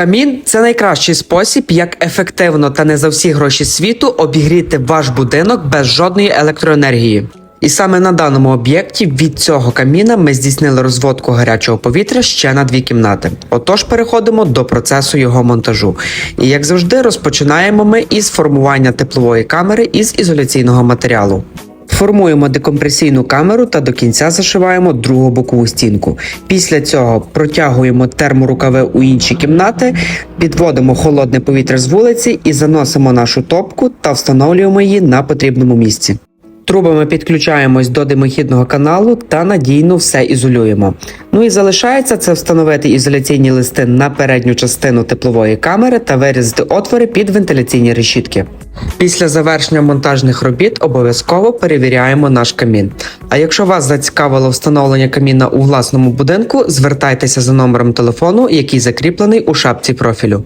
Камін це найкращий спосіб, як ефективно та не за всі гроші світу обігріти ваш будинок без жодної електроенергії. І саме на даному об'єкті від цього каміна ми здійснили розводку гарячого повітря ще на дві кімнати. Отож, переходимо до процесу його монтажу. І як завжди, розпочинаємо ми із формування теплової камери із ізоляційного матеріалу. Формуємо декомпресійну камеру та до кінця зашиваємо другу бокову стінку. Після цього протягуємо терморукави у інші кімнати, підводимо холодне повітря з вулиці і заносимо нашу топку та встановлюємо її на потрібному місці. Трубами підключаємось до димохідного каналу та надійно все ізолюємо. Ну і залишається це встановити ізоляційні листи на передню частину теплової камери та вирізати отвори під вентиляційні решітки. Після завершення монтажних робіт обов'язково перевіряємо наш камін. А якщо вас зацікавило встановлення каміна у власному будинку, звертайтеся за номером телефону, який закріплений у шапці профілю.